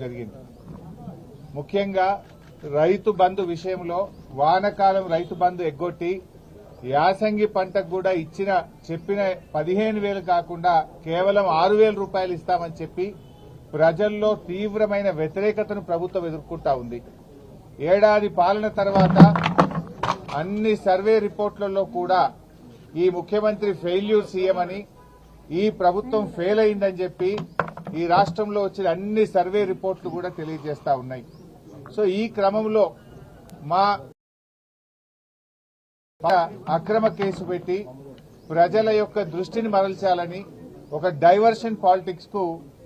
జరిగింది. ముఖ్యంగా రైతు బంధు విషయంలో వానకాలం రైతు బంధు ఎగ్గొట్టి యాసంగి పంటకు కూడా ఇచ్చిన చెప్పిన పదిహేను వేలు కాకుండా కేవలం ఆరు వేల రూపాయలు ఇస్తామని చెప్పి ప్రజల్లో తీవ్రమైన వ్యతిరేకతను ప్రభుత్వం ఎదుర్కొంటా ఉంది. ఏడాది పాలన తర్వాత అన్ని సర్వే రిపోర్ట్లలో కూడా ఈ ముఖ్యమంత్రి ఫెయిల్యూర్ సీఎం అని ఈ ప్రభుత్వం ఫెయిల్ అయిందని చెప్పి ఈ రాష్ట్రంలో వచ్చిన అన్ని సర్వే రిపోర్ట్లు కూడా తెలియజేస్తా ఉన్నాయి. సో ఈ క్రమంలో మా అక్రమ కేసు పెట్టి ప్రజల యొక్క దృష్టిని మరల్చాలని ఒక డైవర్షన్ పాలిటిక్స్కు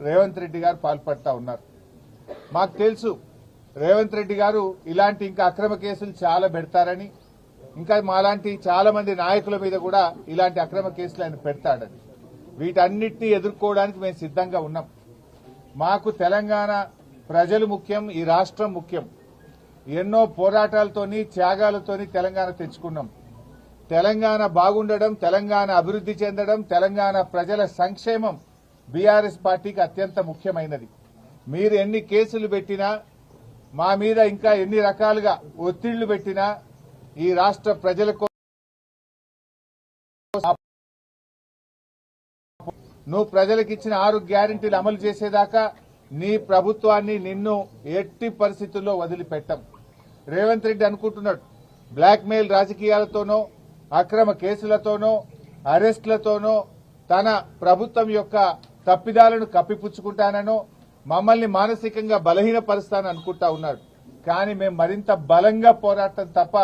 రేవంత్ రెడ్డి గారు పాల్పడతా ఉన్నారు. మాకు తెలుసు రేవంత్ రెడ్డి గారు ఇలాంటి ఇంకా అక్రమ కేసులు చాలా పెడతారని ఇంకా మాలాంటి చాలా మంది నాయకుల మీద కూడా ఇలాంటి అక్రమ కేసులు ఆయన పెడతాడని. వీటన్నిటిని ఎదుర్కోవడానికి మేము సిద్ధంగా ఉన్నాం. మాకు తెలంగాణ ప్రజలు ముఖ్యం ఈ రాష్ట్రం ముఖ్యం. ఎన్నో పోరాటాలతోని త్యాగాలతోని తెలంగాణ తెచ్చుకున్నాం. తెలంగాణ బాగుండడం తెలంగాణ అభివృద్ధి చెందడం తెలంగాణ ప్రజల సంక్షేమం బీఆర్ఎస్ పార్టీకి అత్యంత ముఖ్యమైనది. మీరు ఎన్ని కేసులు పెట్టినా మా మీద ఇంకా ఎన్ని రకాలుగా ఒత్తిళ్ళు పెట్టినా ఈ రాష్ట్ర ప్రజలకు నువ్వు ప్రజలకు ఇచ్చిన ఆరు గ్యారంటీలు అమలు చేసేదాకా నీ ప్రభుత్వాన్ని నిన్ను ఎట్టి పరిస్థితుల్లో వదిలిపెట్టం. రేవంత్ రెడ్డి అనుకుంటున్నాడు బ్లాక్ మెయిల్ రాజకీయాలతోనో అక్రమ కేసులతోనో అరెస్టులతోనో తన ప్రభుత్వం యొక్క తప్పిదాలను కప్పిపుచ్చుకుంటానో మమ్మల్ని మానసికంగా బలహీనపరుస్తాను అనుకుంటా ఉన్నాడు. కానీ మేము మరింత బలంగా పోరాటం తప్ప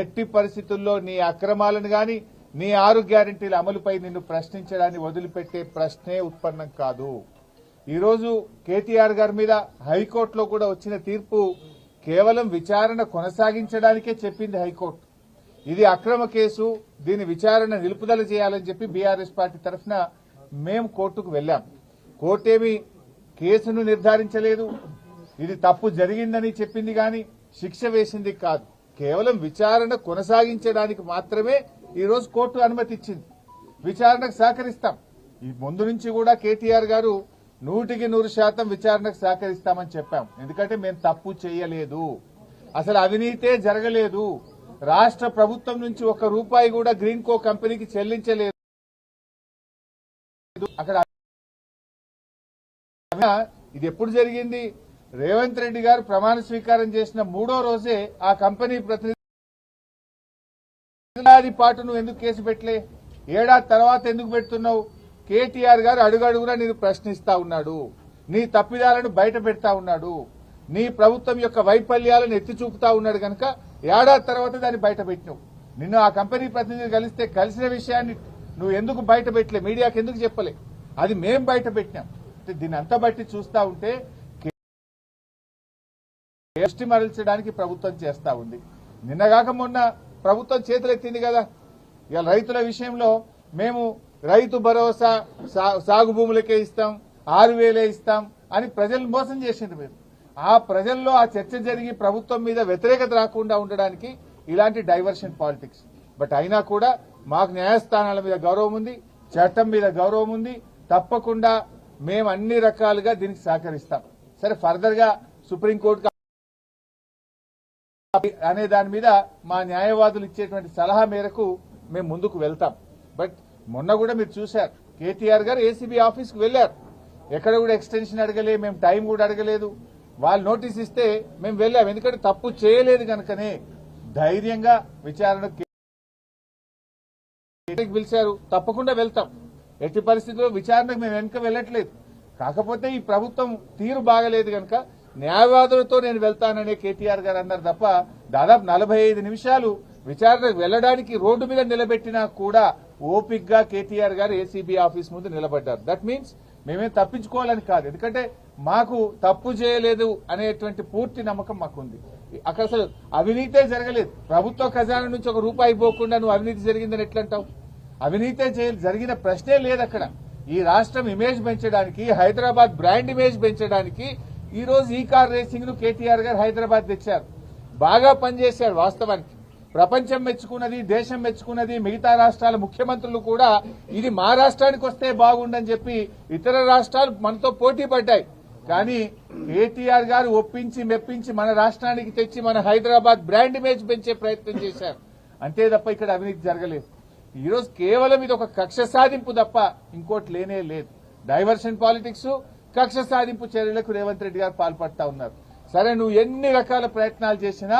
ఎట్టి పరిస్థితుల్లో నీ అక్రమాలను కానీ నీ ఆరు గ్యారంటీల అమలుపై నిన్ను ప్రశ్నించడాన్ని వదిలిపెట్టే ప్రశ్నే ఉత్పన్నం కాదు. ఈరోజు కేటీఆర్ గారి మీద హైకోర్టులో కూడా వచ్చిన తీర్పు కేవలం విచారణ కొనసాగించడానికే చెప్పింది హైకోర్టు. ఇది అక్రమ కేసు దీని విచారణ నిలుపుదల చేయాలని చెప్పి బీఆర్ఎస్ పార్టీ తరఫున మేము కోర్టుకు వెళ్ళాం కోర్టేమి కేసును నిర్ధారించలేదు. ఇది తప్పు జరిగిందని చెప్పింది గాని శిక్ష వేసింది కాదు. కేవలం విచారణ కొనసాగించడానికి మాత్రమే ఈ రోజు కోర్టు అనుమతి ఇచ్చింది. విచారణకు సహకరిస్తాం. ఈ ముందు నుంచి కూడా కేటీఆర్ గారు నూటికి నూరు శాతం విచారణకు సహకరిస్తామని చెప్పాం. ఎందుకంటే మేము తప్పు చేయలేదు. అసలు అవినీతే జరగలేదు. రాష్ట్ర ప్రభుత్వం నుంచి ఒక రూపాయి కూడా గ్రీన్ కో కంపెనీకి చెల్లించలేదు. అక్కడ ఇది ఎప్పుడు జరిగింది? రేవంత్ రెడ్డి గారు ప్రమాణ స్వీకారం చేసిన మూడో రోజే ఆ కంపెనీ ప్రతినిధి ఏడాది పాటు నువ్వు ఎందుకు కేసు పెట్టలే? ఏడాది తర్వాత ఎందుకు పెడుతున్నావు? కేటీఆర్ గారు అడుగడుగునా నేను ప్రశ్నిస్తా ఉన్నాడు. నీ తప్పిదాలను బయట పెడతా ఉన్నాడు. నీ ప్రభుత్వం యొక్క వైఫల్యాలను ఎత్తి చూపుతా ఉన్నాడు కనుక ఏడాది తర్వాత దాన్ని బయట పెట్టినావు. నిన్ను ఆ కంపెనీ ప్రతినిధి కలిస్తే కలిసిన విషయాన్ని నువ్వు ఎందుకు బయట పెట్టలే? మీడియాకి ఎందుకు చెప్పలే? అది మేం బయట పెట్టినాం. అంటే దీన్ని అంతా బట్టి చూస్తా ఉంటే దృష్టి మరల్చడానికి ప్రభుత్వం చేస్తా ఉంది. నిన్నగాక మొన్న ప్రభుత్వం చేతులెత్తింది కదా. ఇవాళ రైతుల విషయంలో మేము రైతు భరోసా సాగు భూములకే ఇస్తాం ఆరు వేలే ఇస్తాం అని ప్రజలను మోసం చేసింది మీరు ఆ ప్రజల్లో ఆ చర్చ జరిగి ప్రభుత్వం మీద వ్యతిరేకత రాకుండా ఉండడానికి ఇలాంటి డైవర్షన్ పాలిటిక్స్. బట్ అయినా కూడా మాకు న్యాయస్థానాల మీద గౌరవం ఉంది చట్టం మీద గౌరవం ఉంది. తప్పకుండా మేము అన్ని రకాలుగా దీనికి సహకరిస్తాం. సరే ఫర్దర్గా సుప్రీంకోర్టు అనే దాని మీద మా న్యాయవాదులు ఇచ్చేటువంటి సలహా మేరకు మేము ముందుకు వెళ్తాం. బట్ మొన్న కూడా మీరు చూశారు కేటీఆర్ గారు ఏసీబీ ఆఫీస్కి వెళ్ళారు ఎక్కడ కూడా ఎక్స్టెన్షన్ అడగలే మేము టైం కూడా అడగలేదు. వాళ్ళు నోటీస్ ఇస్తే మేము వెళ్ళాం. ఎందుకంటే తప్పు చేయలేదు కనుకనే ధైర్యంగా విచారణ పిలిచారు. తప్పకుండా వెళ్తాం. ఎట్టి పరిస్థితుల్లో విచారణకు మేము వెనుక వెళ్ళట్లేదు. కాకపోతే ఈ ప్రభుత్వం తీరు బాగలేదు కనుక న్యాయవాదులతో నేను వెళ్తాననే కేటీఆర్ గారు అన్నారు తప్ప దాదాపు నలభై ఐదు నిమిషాలు విచారణకు వెళ్ళడానికి రోడ్డు మీద నిలబెట్టినా కూడా ఓపిక్గా కేటీఆర్ గారు ఏసీబీ ఆఫీస్ ముందు నిలబడ్డారు. దట్ మీన్స్ మేమేం తప్పించుకోవాలని కాదు. ఎందుకంటే మాకు తప్పు చేయలేదు అనేటువంటి పూర్తి నమ్మకం మాకుంది. అక్కడ అసలు అవినీతే జరగలేదు. ప్రభుత్వ ఖజానా నుంచి ఒక రూపాయి పోకుండా నువ్వు అవినీతి జరిగిందని ఎట్లంటావు? అవినీతే జరిగిన ప్రశ్నే లేదు అక్కడ. ఈ రాష్ట్రం ఇమేజ్ పెంచడానికి హైదరాబాద్ బ్రాండ్ ఇమేజ్ పెంచడానికి ఈ రోజు ఈ కార్ రేసింగ్ను కేటీఆర్ గారు హైదరాబాద్ తెచ్చారు. బాగా పనిచేశాడు వాస్తవానికి. ప్రపంచం మెచ్చుకున్నది దేశం మెచ్చుకున్నది మిగతా రాష్ట్రాల ముఖ్యమంత్రులు కూడా ఇది మా రాష్ట్రానికి వస్తే బాగుండని చెప్పి ఇతర రాష్ట్రాలు మనతో పోటీ పడ్డాయి. కానీ కేటీఆర్ గారు ఒప్పించి మెప్పించి మన రాష్ట్రానికి తెచ్చి మన హైదరాబాద్ బ్రాండ్ ఇమేజ్ పెంచే ప్రయత్నం చేశారు. అంతే తప్ప ఇక్కడ అవినీతి జరగలేదు. ఈరోజు కేవలం ఇది ఒక కక్ష సాధింపు తప్ప ఇంకోటి లేనే లేదు. డైవర్షన్ పాలిటిక్స్ కక్ష సాధింపు చర్యలకు రేవంత్ రెడ్డి గారు పాల్పడతా ఉన్నారు. సరే నువ్వు ఎన్ని రకాల ప్రయత్నాలు చేసినా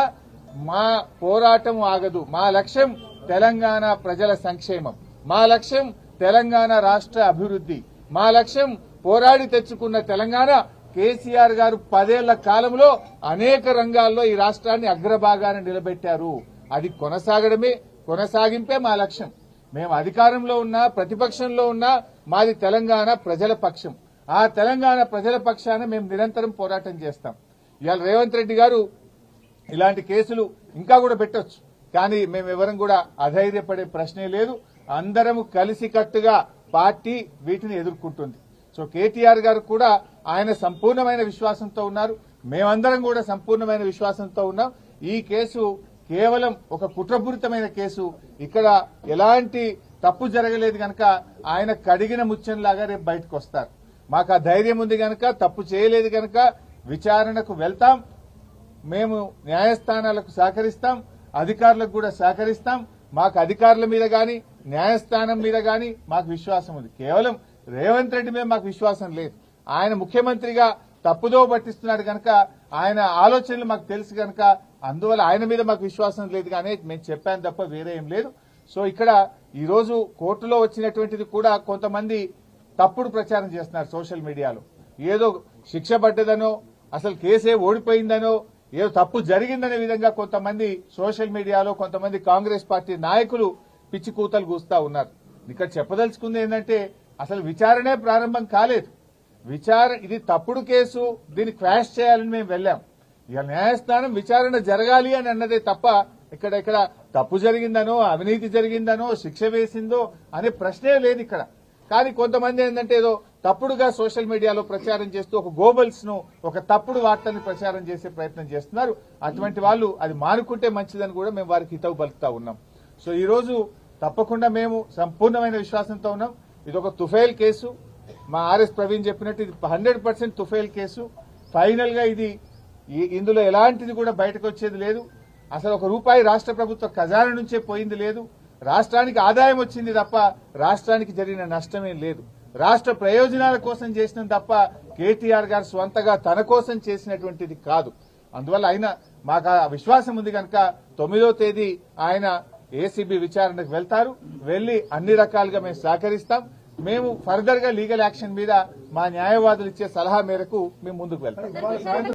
మా పోరాటం ఆగదు. మా లక్ష్యం తెలంగాణ ప్రజల సంక్షేమం. మా లక్ష్యం తెలంగాణ రాష్ట్ర అభివృద్ధి. మా లక్ష్యం పోరాడి తెచ్చుకున్న తెలంగాణ కేసీఆర్ గారు పదేళ్ళ కాలంలో అనేక రంగాల్లో ఈ రాష్ట్రాన్ని అగ్రభాగాన నిలబెట్టారు. అది కొనసాగడమే కొనసాగింపే మా లక్ష్యం. మేము అధికారంలో ఉన్నా ప్రతిపక్షంలో ఉన్నా మాది తెలంగాణ ప్రజల పక్షం. ఆ తెలంగాణ ప్రజల పక్షాన మేము నిరంతరం పోరాటం చేస్తాం. ఇవాళ రేవంత్ రెడ్డి గారు ఇలాంటి కేసులు ఇంకా కూడా పెట్టొచ్చు. కానీ మేము ఎవరం కూడా అధైర్యపడే ప్రశ్నే లేదు. అందరము కలిసికట్టుగా పార్టీ వీటిని ఎదుర్కొంటుంది. సో కేటీఆర్ గారు కూడా ఆయన సంపూర్ణమైన విశ్వాసంతో ఉన్నారు. మేమందరం కూడా సంపూర్ణమైన విశ్వాసంతో ఉన్నాం. ఈ కేసు కేవలం ఒక కుట్రపూరితమైన కేసు. ఇక్కడ ఎలాంటి తప్పు జరగలేదు గనక ఆయన కడిగిన ముత్యంలాగా రేపు బయటకు వస్తారు మాకు ఆ ధైర్యం ఉంది గనక తప్పు చేయలేదు గనక విచారణకు వెళ్తాం. మేము న్యాయస్థానాలకు సహకరిస్తాం. అధికారులకు కూడా సహకరిస్తాం. మాకు అధికారుల మీద గాని న్యాయస్థానం మీద గాని మాకు విశ్వాసం ఉంది. కేవలం రేవంత్ రెడ్డి మీద మాకు విశ్వాసం లేదు. ఆయన ముఖ్యమంత్రిగా తప్పుదో పట్టిస్తున్నాడు కనుక ఆయన ఆలోచనలు మాకు తెలుసు కనుక అందువల్ల ఆయన మీద మాకు విశ్వాసం లేదు కానీ మేము చెప్పాను తప్ప వేరే ఏం లేదు. సో ఇక్కడ ఈరోజు కోర్టులో వచ్చినటువంటిది కూడా కొంతమంది తప్పుడు ప్రచారం చేస్తున్నారు సోషల్ మీడియాలో. ఏదో శిక్ష పడ్డదనో అసలు కేసే ఓడిపోయిందనో ఏదో తప్పు జరిగిందనే విధంగా కొంతమంది సోషల్ మీడియాలో కొంతమంది కాంగ్రెస్ పార్టీ నాయకులు పిచ్చి కూతలు కూస్తా ఉన్నారు. ఇక్కడ చెప్పదలుచుకుంది ఏంటంటే అసలు విచారణే ప్రారంభం కాలేదు. విచార ఇది తప్పుడు కేసు దీన్ని క్రాష్ చేయాలని మేము వెళ్ళాం. ఇక న్యాయస్థానం విచారణ జరగాలి అని అన్నదే తప్ప ఇక్కడ ఇక్కడ తప్పు జరిగిందనో అవినీతి జరిగిందనో శిక్ష వేసిందో అనే ప్రశ్నే లేదు ఇక్కడ. కానీ కొంతమంది ఏంటంటే ఏదో తప్పుడుగా సోషల్ మీడియాలో ప్రచారం చేస్తూ ఒక గోబల్స్ను ఒక తప్పుడు వార్తని ప్రచారం చేసే ప్రయత్నం చేస్తున్నారు. అటువంటి వాళ్ళు అది మానుకుంటే మంచిదని కూడా మేము వారికి హితవు పలుకుతా ఉన్నాం. సో ఈ రోజు తప్పకుండా మేము సంపూర్ణమైన విశ్వాసంతో ఉన్నాం. ఇది ఒక తుఫైల్ కేసు. మా ఆర్ఎస్ ప్రవీణ్ చెప్పినట్టు ఇది హండ్రెడ్ పర్సెంట్ తుఫైల్ కేసు. ఫైనల్గా ఇది ఇందులో ఎలాంటిది కూడా బయటకు వచ్చేది లేదు. అసలు ఒక రూపాయి రాష్ట్ర ప్రభుత్వ ఖజానా నుంచే పోయింది లేదు. రాష్ట్రానికి ఆదాయం వచ్చింది తప్ప రాష్ట్రానికి జరిగిన నష్టమేం లేదు. రాష్ట్ర ప్రయోజనాల కోసం చేసిన తప్ప కేటీఆర్ గారు స్వంతగా తన కోసం చేసినటువంటిది కాదు. అందువల్ల ఆయన మాకు ఆ విశ్వాసం ఉంది కనుక తొమ్మిదో తేదీ ఆయన ఏసీబీ విచారణకు వెళ్తారు. వెళ్ళి అన్ని రకాలుగా మేము సహకరిస్తాం. మేము ఫర్దర్గా లీగల్ యాక్షన్ మీద మా న్యాయవాదులు ఇచ్చే సలహా మేరకు మేము ముందుకు వెళ్తాం.